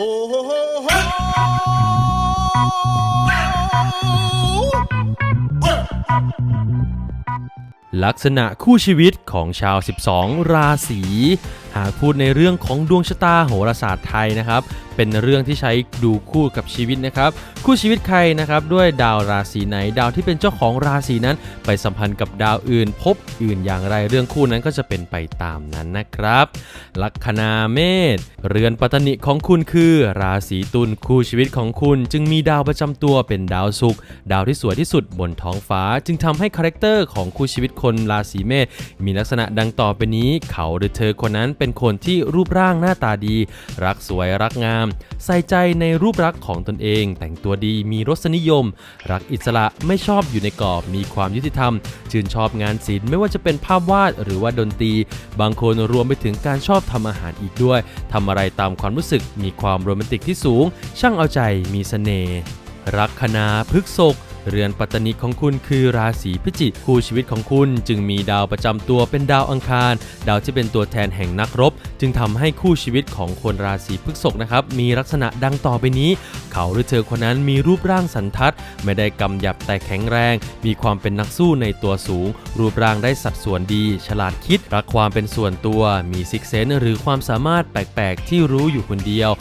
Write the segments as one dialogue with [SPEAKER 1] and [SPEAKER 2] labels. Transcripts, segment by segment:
[SPEAKER 1] โฮโฮโฮโฮ
[SPEAKER 2] ลักษณะคู่ชีวิตของชาว 12 ราศีหากพูดในเรื่องของดวงชะตาโหราศาสตร์ไทยนะครับ เป็นเรื่องที่ใช้ดูคู่กับชีวิตนะครับ คู่ชีวิตใครนะครับด้วยดาวราศีไหน ดาวที่เป็นเจ้าของราศีนั้น ไปสัมพันธ์กับดาวอื่น พบอื่นอย่างไรเรื่องคู่นั้นก็จะเป็นไปตามนั้นนะครับ ลัคนาเมษเรือนปัตนิของคุณคือ ราศีตุลคู่ชีวิตของคุณ จึงมีดาวประจำตัวเป็นดาวศุกร์ดาวที่สวยที่สุดบนท้องฟ้า จึงทำให้คาแรคเตอร์ของคู่ชีวิตคนราศีเมษมีลักษณะดังต่อไปนี้ เขาหรือเธอคนนั้นเป็นคนที่รูปร่างหน้าตาดี รักสวยรักงาม ใส่ใจในรูปลักษณ์ของตนเอง แต่งตัวดีมีรสนิยม รักอิสระไม่ชอบอยู่ในกรอบมีความยุติธรรม ชื่นชอบงานศิลป์ไม่ว่าจะเป็นภาพวาดหรือว่าดนตรี บางคนรวมไปถึงการชอบทำอาหารอีกด้วยทำอะไรตามความรู้สึกมีความโรแมนติกที่สูง ช่างเอาใจมีเสน่ห์รักคณาพฤกษก เรือนปัตตนิของคุณคือราศีพิจิกคู่ชีวิตของคุณจึงมีดาวประจำตัวเป็นดาวอังคาร ดาวที่เป็นตัวแทนแห่งนักรบ จึงทำให้คู่ชีวิตของคนราศีพฤษภนะครับมีลักษณะดังต่อไปนี้ เขาหรือเธอคนนั้นมีรูปร่างสันทัด ไม่ได้กำยับแต่แข็งแรง มีความเป็นนักสู้ในตัวสูง รูปร่างได้สัดส่วนดี ฉลาดคิดรักความเป็นส่วนตัวมีซิกเซนหรือความสามารถแปลกๆ ที่รู้อยู่คนเดียว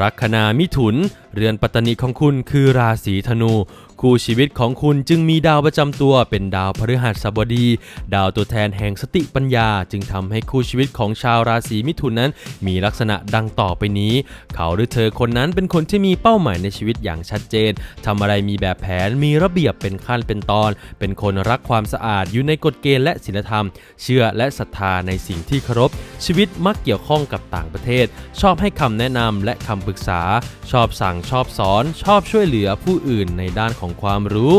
[SPEAKER 2] ลัคนามิถุน เรือนปัตตนิของคุณคือราศีธนู คู่ชีวิตของคุณจึงมีดาวประจำตัวเป็นดาวพฤหัสบดี ดาวตัวแทนแห่งสติปัญญา จึงทำให้คู่ชีวิตของชาวราศีมิถุนนั้น มีลักษณะดังต่อไปนี้ เขาหรือเธอคนนั้นเป็นคนที่มีเป้าหมายในชีวิตอย่างชัดเจนทำอะไรมีแบบแผนมีระเบียบเป็นขั้นเป็นตอน เป็นคนรักความสะอาดอยู่ในกฎเกณฑ์และศีลธรรม เชื่อและศรัทธาในสิ่งที่เคารพชีวิตมักเกี่ยวข้องกับต่างประเทศ ชอบให้คำแนะนำและคำปรึกษา ชอบสั่งชอบสอน ชอบช่วยเหลือผู้อื่นในด้านของความรู้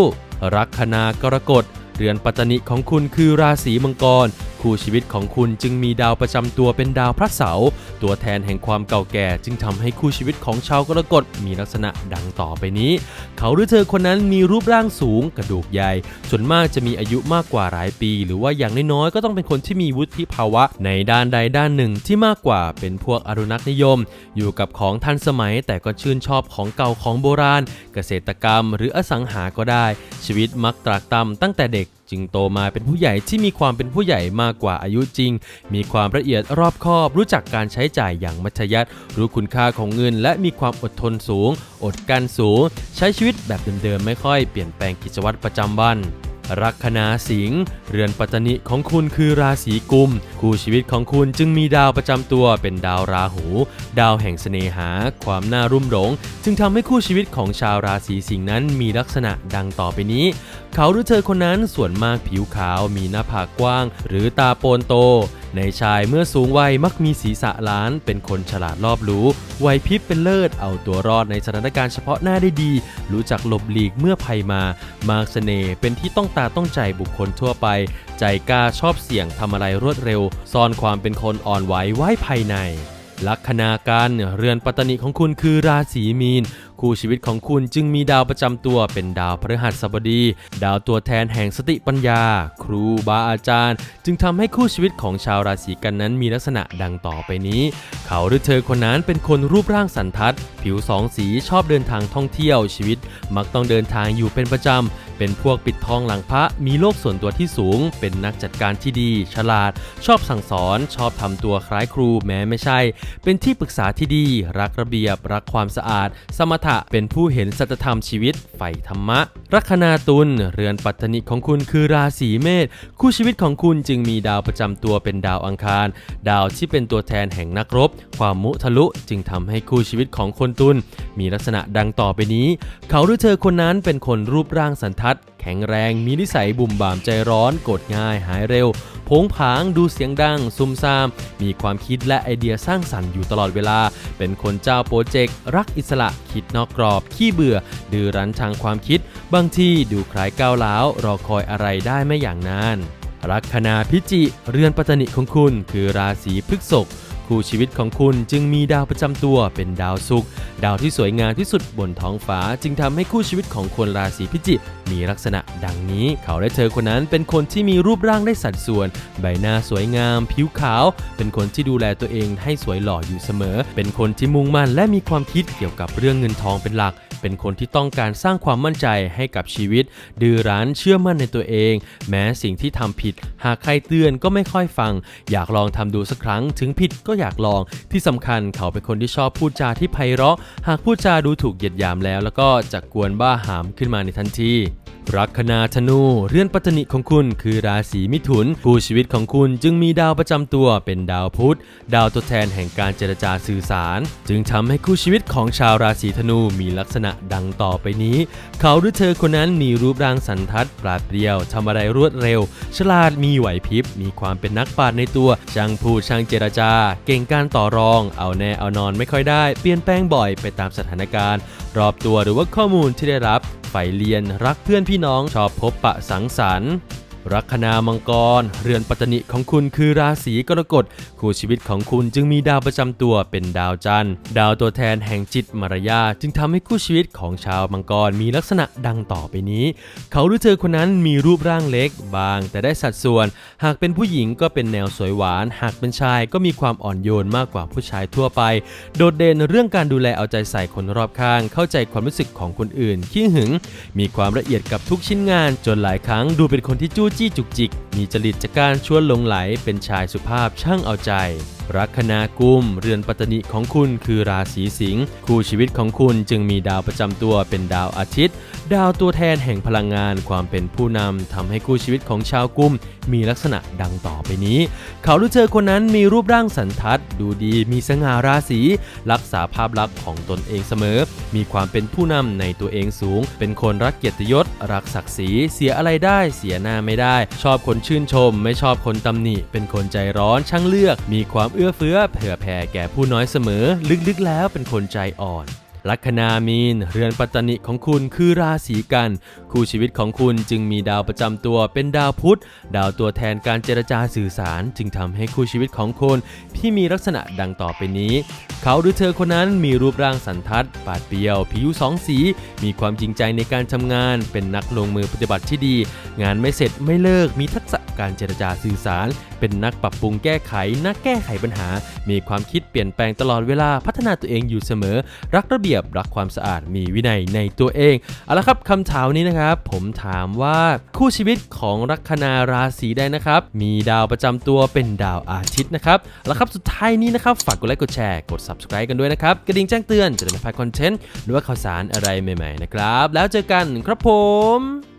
[SPEAKER 2] รักคณากรกฎ เรือนปัตตนิของคุณคือราศีมังกร คู่ชีวิตของคุณจึงมีดาวประจำตัวเป็นดาวพระเสาร์ตัวแทนแห่งความเก่าแก่จึงทำให้คู่ชีวิตของชาวกรกฎมีลักษณะดังต่อไปนี้ เขาหรือเธอคนนั้นมีรูปร่างสูงกระดูกใหญ่ ส่วนมากจะมีอายุมากกว่าหลายปี หรือว่าอย่างน้อยๆก็ต้องเป็นคนที่มีวุฒิภาวะในด้านใดด้านหนึ่งที่มากกว่าเป็นพวกอนุรักนิยม อยู่กับของทันสมัยแต่ก็ชื่นชอบของเก่าของโบราณ เกษตรกรรม หรืออสังหาก็ได้ ชีวิตมักตรากตำตั้งแต่เด็ก จึงโตมาเป็นผู้ใหญ่ที่มีความเป็นผู้ใหญ่มากกว่าอายุจริง มีความละเอียดรอบคอบ รู้จักการใช้จ่ายอย่างมัธยัสถ์รู้คุณค่าของเงิน และมีความอดทนสูง อดกันสูง ใช้ชีวิตแบบเดิมๆไม่ค่อยเปลี่ยนแปลงกิจวัตรประจำวัน ลัคนาสิงห์เรือนปัตตนิของคุณคือราศีกุม คู่ชีวิตของคุณจึงมีดาวประจำตัวเป็นดาวราหู ดาวแห่งเสน่หา ความน่ารุ่มหลง จึงทำให้คู่ชีวิตของชาวราศีสิงห์นั้นมีลักษณะดังต่อไปนี้ เขาหรือเธอคนนั้นส่วนมากผิวขาวมีหน้าผากกว้าง หรือตาโปนโต ในชายเมื่อสูงวัยมักมีศีรษะล้าน เป็นคนฉลาดรอบรู้ไหวพริบเป็นเลิศ เอาตัวรอดในสถานการณ์เฉพาะหน้าได้ดี รู้จักหลบหลีกเมื่อภัยมา มากเสน่ห์เป็นที่ต้องตาต้องใจบุคคลทั่วไป ใจกล้าชอบเสี่ยงทำอะไรรวดเร็ว ซ่อนความเป็นคนอ่อนไหวไว้ภายในลัคนาการเรือนปัตตนิของคุณคือราศีมีน คู่ชีวิตของคุณจึงมีดาวประจำตัวเป็นดาวพฤหัสบดี ดาวตัวแทนแห่งสติปัญญา ครูบาอาจารย์ จึงทำให้คู่ชีวิตของชาวราศีกันนั้นมีลักษณะดังต่อไปนี้ เขาหรือเธอคนนั้นเป็นคนรูปร่างสันทัด ผิวสองสีชอบเดินทางท่องเที่ยวชีวิต มักต้องเดินทางอยู่เป็นประจำ เป็นพวกปิดทองหลังพระมีโลกส่วนตัวที่สูง เป็นนักจัดการที่ดี ฉลาด ชอบสั่งสอน ชอบทำตัวคล้ายครูแม้ไม่ใช่ เป็นที่ปรึกษาที่ดี รักระเบียบ รักความสะอาด สมถะเป็นผู้เห็นสัจธรรมชีวิตใฝ่ธรรมะ ลัคนาตุลเรือนปัตตนิของคุณคือราศีเมษคู่ชีวิตของคุณจึงมีดาวประจำตัวเป็นดาวอังคาร ดาวที่เป็นตัวแทนแห่งนักรบ ความมุทะลุจึงทำให้คู่ชีวิตของคนตุลมีลักษณะดังต่อไปนี้ เขาหรือเธอคนนั้นเป็นคนรูปร่างสันทัดแข็งแรง มีนิสัยบุ่มบ่ามใจร้อนกรธง่าย หายเร็ว ผงผางดูเสียงดัง ซุ่มซ่าม มีความคิดและไอเดียสร้างสรรค์อยู่ตลอดเวลา เป็นคนเจ้าโปรเจกต์ รักอิสระ คิดนอกกรอบ ขี้เบื่อ ดื้อรั้นทางความคิด บางที่ดูคล้ายก้าวร้าว รอคอยอะไรได้ไม่อย่างนาน ลัคนาพิจิ เรือนปัตตนิของคุณ คือราศีพฤษภ คู่ชีวิตของคุณจึงมีดาวประจำตัวเป็นดาวศุกร์ดาวที่สวยงามที่สุดบนท้องฟ้า จึงทำให้คู่ชีวิตของคนราศีพิจิกมีลักษณะดังนี้ เขาและเธอคนนั้นเป็นคนที่มีรูปร่างได้สัดส่วน ใบหน้าสวยงาม ผิวขาว เป็นคนที่ดูแลตัวเองให้สวยหล่ออยู่เสมอ เป็นคนที่มุ่งมั่นและมีความคิดเกี่ยวกับเรื่องเงินทองเป็นหลัก เป็นคนที่ต้องการสร้างความมั่นใจให้กับชีวิต ดื้อรั้นเชื่อมั่นในตัวเอง แม้สิ่งที่ทำผิด หากใครเตือนก็ไม่ค่อยฟัง อยากลองทำดูสักครั้ง ถึงผิดก็อยากลอง ที่สำคัญเขาเป็นคนที่ชอบพูดจาที่ไพเราะ หากพูดจาดูถูกเหยียดหยามแล้ว แล้วก็จะกวนบ้าหามขึ้นมาในทันทีลัคนาธนู เรือนปัตตนิของคุณคือราศีมิถุนคู่ชีวิตของคุณจึงมีดาวประจำตัวเป็นดาวพุธ ดาวตัวแทนแห่งการเจรจาสื่อสาร จึงทำให้คู่ชีวิตของชาวราศีธนูมีลักษณะดังต่อไปนี้ เขาหรือเธอคนนั้นมีรูปร่างสันทัดปราดเปรียวทำอะไรรวดเร็ว ฉลาดมีไหวพริบ มีความเป็นนักปราชญ์ในตัว ช่างพูดช่างเจรจา เก่งการต่อรอง เอาแน่เอานอนไม่ค่อยได้ เปลี่ยนแปลงบ่อยไปตามสถานการณ์ รอบตัวหรือว่าข้อมูลที่ได้รับใฝ่เรียนรักเพื่อนพี่น้องชอบพบปะสังสรรค์ ลัคนามังกร เรือนปัตตนิของคุณคือราศีกรกฎคู่ชีวิตของคุณจึงมีดาวประจำตัวเป็นดาวจันทร์ ดาวตัวแทนแห่งจิตมารยา จึงทำให้คู่ชีวิตของชาวมังกรมีลักษณะดังต่อไปนี้ เขาหรือเธอคนนั้นมีรูปร่างเล็กบาง แต่ได้สัดส่วน หากเป็นผู้หญิงก็เป็นแนวสวยหวาน หากเป็นชายก็มีความอ่อนโยนมากกว่าผู้ชายทั่วไป โดดเด่นเรื่องการดูแลเอาใจใส่คนรอบข้าง เข้าใจความรู้สึกของคนอื่นขี้หึง มีความละเอียดกับทุกชิ้นงานจนหลายครั้งดูเป็นคนที่จู้จี้จุกจิก มีจริตจากการชวนหลงไหลเป็นชายสุภาพช่างเอาใจ ลัคนากุม เรือนปัตตนิของคุณคือราศีสิงห์คู่ชีวิตของคุณจึงมีดาวประจำตัวเป็นดาวอาทิตย์ ดาวตัวแทนแห่งพลังงานความเป็นผู้นำทำให้คู่ชีวิตของชาวกุมมีลักษณะดังต่อไปนี้ เขาหรือเธอคนนั้นมีรูปร่างสันทัด ดูดีมีสง่าราศี รักษาภาพลักษณ์ของตนเองเสมอ มีความเป็นผู้นำในตัวเองสูง เป็นคนรักเกียรติยศ รักศักดิ์ศรีเสียอะไรได้ เสียหน้าไม่ได้ ชอบคนชื่นชม ไม่ชอบคนตำหนิ เป็นคนใจร้อนช่างเลือก มีความเอื้อเฟื้อเผื่อแผ่แก่ผู้น้อยเสมอ ลึกๆแล้วเป็นคนใจอ่อน ลัคนามีน เรือนปัตตนิของคุณคือราศีกัน คู่ชีวิตของคุณจึงมีดาวประจำตัวเป็นดาวพุธ ดาวตัวแทนการเจรจาสื่อสาร จึงทำให้คู่ชีวิตของคุณที่มีลักษณะดังต่อไปนี้ เขาหรือเธอคนนั้นมีรูปร่างสันทัด ปาดเปรียว ผิวสองสี มีความจริงใจในการทำงาน เป็นนักลงมือปฏิบัติที่ดี งานไม่เสร็จไม่เลิก มีทักษะการเจรจาสื่อสาร เป็นนักปรับปรุงแก้ไข นักแก้ไขปัญหา มีความคิดเปลี่ยนแปลงตลอดเวลา พัฒนาตัวเองอยู่เสมอ รักระเบียบรักความสะอาดมีวินัยในตัวเองเอาละครับคำถามนี้นะครับ ผมถามว่าคู่ชีวิตของลัคนาราศีใดนะครับ มีดาวประจำตัวเป็นดาวอาทิตย์นะครับเอาละครับสุดท้ายนี้นะครับฝากกดไลค์กดแชร์กด subscribe กันด้วยนะครับ กระดิ่งแจ้งเตือนจะได้ไม่พลาดคอนเทนต์หรือว่าข่าวสารอะไรใหม่ๆนะครับ แล้วเจอกันครับผม